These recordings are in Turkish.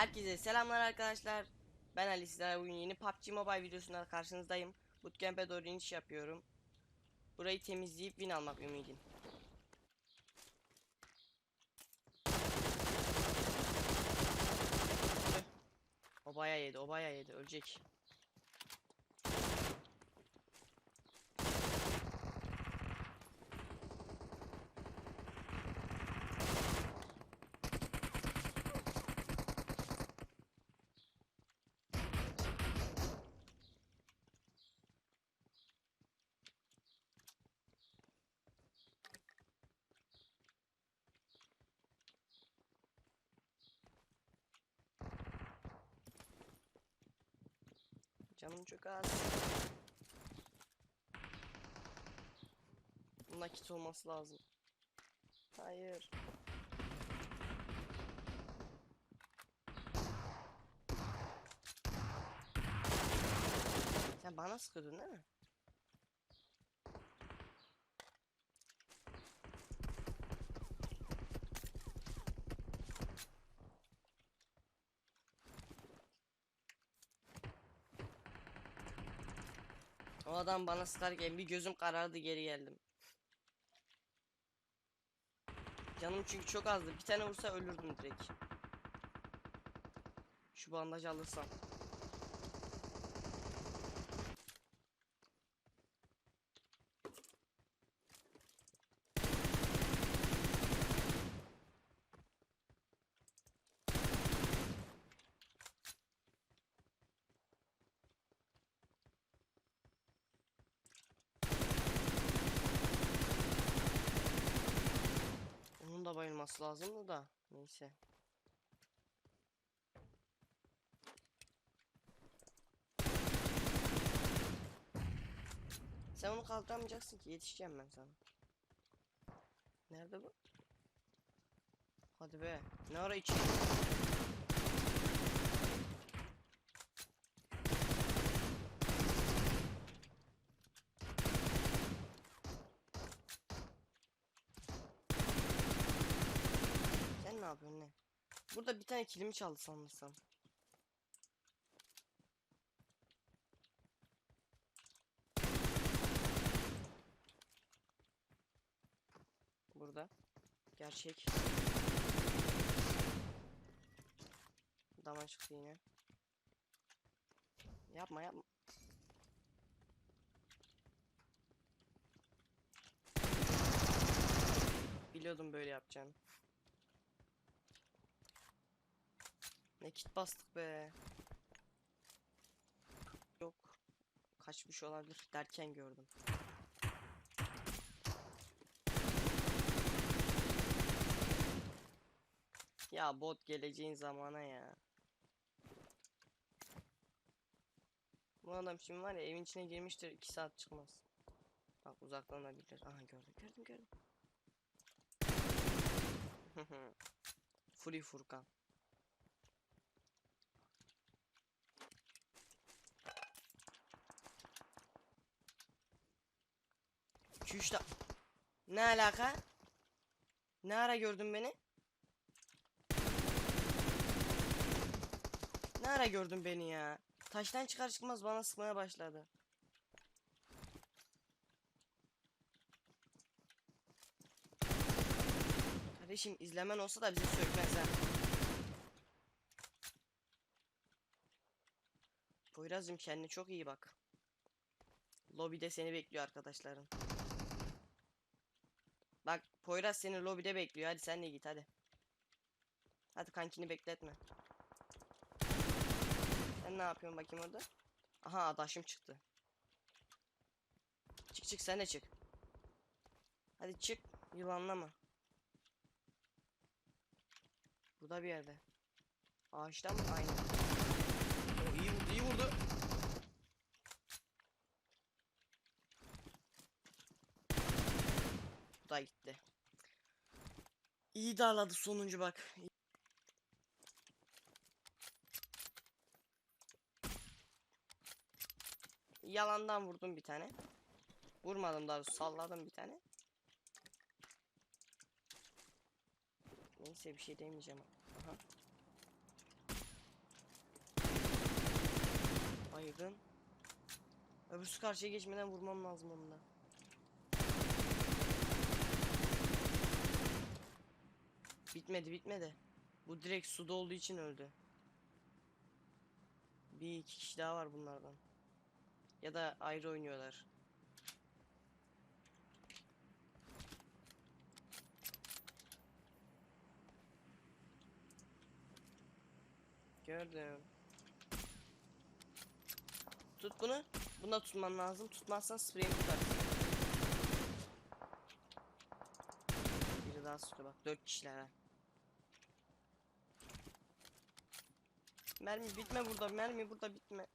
Herkese selamlar arkadaşlar. Ben Ali sizlerle bugün yeni PUBG Mobile videosunda karşınızdayım. Bootcamp'e doğru iniş yapıyorum. Burayı temizleyip win almak ümidim. O baya yedi, o baya yedi, ölecek. Canım çok az. Nakit olması lazım. Hayır. Sen bana sıkıyordun değil mi? O adam bana sıkarken bir gözüm karardı geri geldim. Canım çünkü çok azdı. Bir tane vursa ölürdüm direkt. Şu bandajı alırsam. Bayılması lazımdı da. Neyse. Sen onu kaldıramayacaksın ki yetişeceğim ben sana. Nerede bu? Hadi be. Ne ara içi? Sen ne yapıyorsun ne? Burada bir tane kilimi çaldı sanırsam. Burada. Gerçek. Dama çıktı yine. Yapma yapma. Biliyordum böyle yapacağını. Ne kit bastık be. Yok. Kaçmış olabilir derken gördüm. Ya bot geleceğin zamana ya. Bu adam şimdi var ya evin içine girmiştir 2 saat çıkmaz. Bak uzaklanabilir. Aha gördüm gördüm gördüm. Free Furkan. İki üç da- Ne alaka? Ne ara gördün beni? Ne ara gördün beni ya? Taştan çıkar çıkmaz bana sıkmaya başladı. Kardeşim izlemen olsa da bizi sökmez ha. Poyraz'cığım kendine çok iyi bak. Lobide seni bekliyor arkadaşların. Poyraz seni lobide bekliyor. Hadi sen de git hadi. Hadi kankini bekletme. Sen ne yapıyorsun bakayım orada? Aha adaşım çıktı. Çık çık sen de çık. Hadi çık. Yılanlama. Burada bir yerde. Ağaçtan mı? Aynen. O iyi vurdu iyi vurdu. Bu da gitti. İyi darladı sonuncu bak. Yalandan vurdum bir tane. Vurmadım daha salladım bir tane. Neyse bir şey demeyeceğim. Aha. Ayırdım. Öbürsü karşıya geçmeden vurmam lazım onunla. Bitmedi bitmedi. Bu direkt suda olduğu için öldü. Bir iki kişi daha var bunlardan. Ya da ayrı oynuyorlar. Gördüm. Tut bunu. Buna tutman lazım. Tutmazsan spreyini tutarsın. Biri daha sıkıyor bak. Dört kişiler ha. Mermi bitme burada. Mermi burada bitme.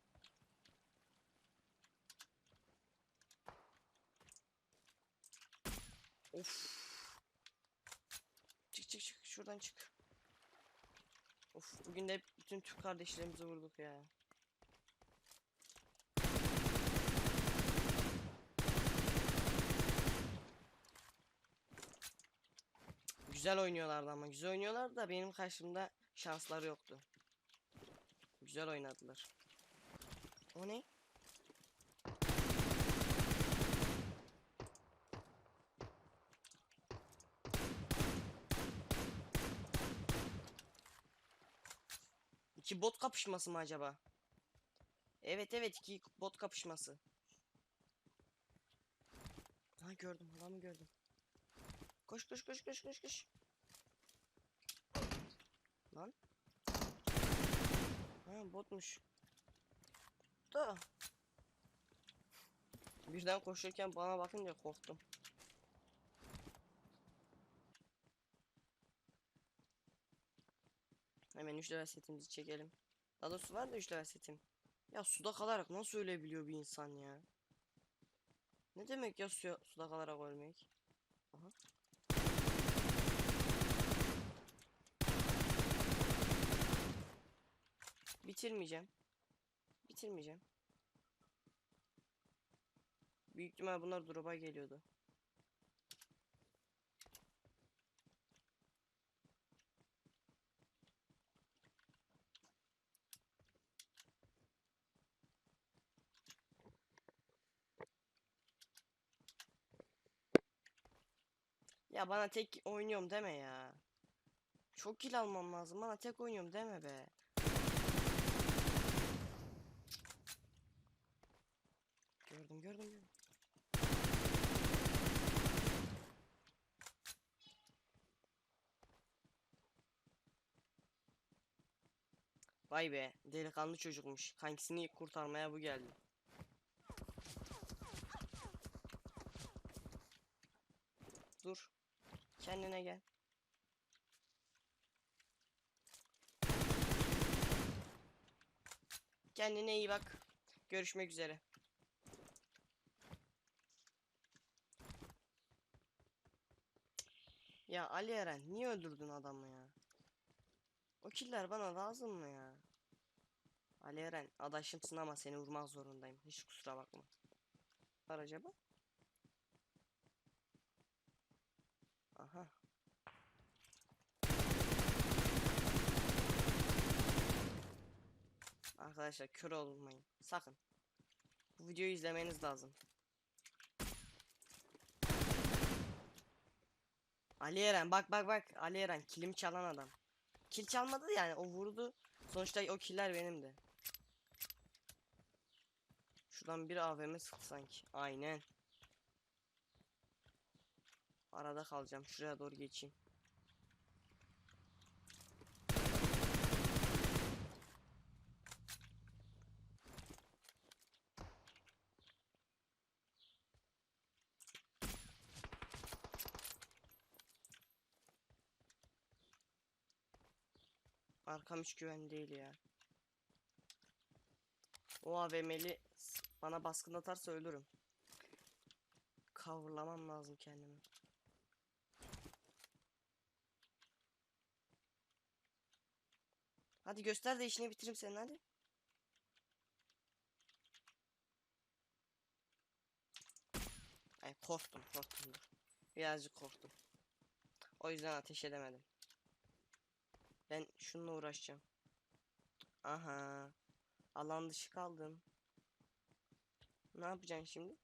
Of. Çık çık çık. Şuradan çık. Of bugün de bütün Türk kardeşlerimizi vurduk ya. Güzel oynuyorlardı ama güzel oynuyorlardı da benim karşımda şansları yoktu. Güzel oynadılar. O ne? İki bot kapışması mı acaba? Evet evet iki bot kapışması. Ha gördüm adamı gördüm. Koş koş koş koş koş koş. Lan. Ha botmuş. Da. Birden koşurken bana bakınca korktum. Hemen 3 level setimizi çekelim. Daha doğrusu var da 3 level setim. Ya suda kalarak nasıl ölebiliyor bir insan ya? Ne demek ya suya, suda kalarak ölmek? Aha. Bitirmeyeceğim. Bitirmeyeceğim. Büyük ihtimal bunlar drop'a geliyordu. Ya bana tek oynuyorum deme ya. Çok kill almam lazım. Bana tek oynuyorum deme be. Gördüm gördüm gördüm. Vay be delikanlı çocukmuş. Kankisini kurtarmaya bu geldi. Dur. Kendine gel. Kendine iyi bak. Görüşmek üzere. Ya Ali Eren niye öldürdün adamı ya? O killer bana lazım mı ya? Ali Eren adaşımsın ama seni vurmak zorundayım. Hiç kusura bakma. Var acaba? Aha. Arkadaşlar kör olmayın. Sakın. Bu videoyu izlemeniz lazım. Ali Eren bak bak bak Ali Eren kilim çalan adam. Kil çalmadı yani o vurdu. Sonuçta o killer benimdi. Şuradan bir AVM sıktı sanki. Aynen. Arada kalacağım. Şuraya doğru geçeyim. Arkam hiç güven değil ya. O AVM'li bana baskın atarsa ölürüm. Coverlamam lazım kendimi. Hadi göster de işini bitireyim senin hadi. Ay korktum korktum. Birazcık korktum. O yüzden ateş edemedim. Ben şununla uğraşacağım. Aha. Alan dışı kaldım. Ne yapacaksın şimdi?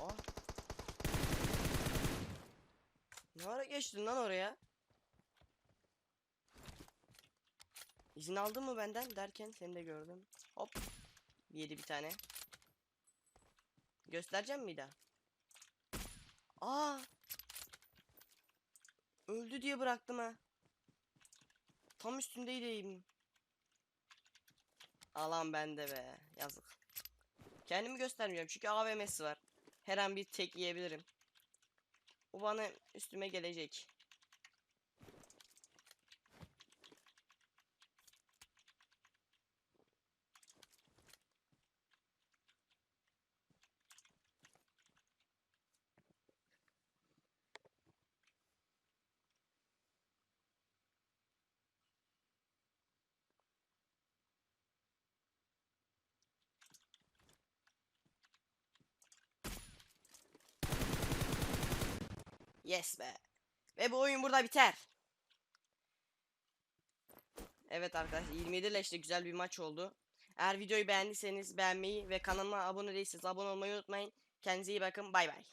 Aa. Ne ara geçtin lan oraya? İzin aldın mı benden derken seni de gördüm. Hop. Yedi bir tane. Göstereceğim mi daha? Aa. Öldü diye bıraktım ha. Tam üstündeydim. Alan bende be. Yazık. Kendimi göstermiyorum çünkü AVM'si var. Her an bir tek yiyebilirim. O bana üstüme gelecek. Yes be. Ve bu oyun burada biter. Evet arkadaşlar 27 leşte güzel bir maç oldu. Eğer videoyu beğendiyseniz beğenmeyi ve kanalıma abone değilseniz abone olmayı unutmayın. Kendinize iyi bakın. Bay bay.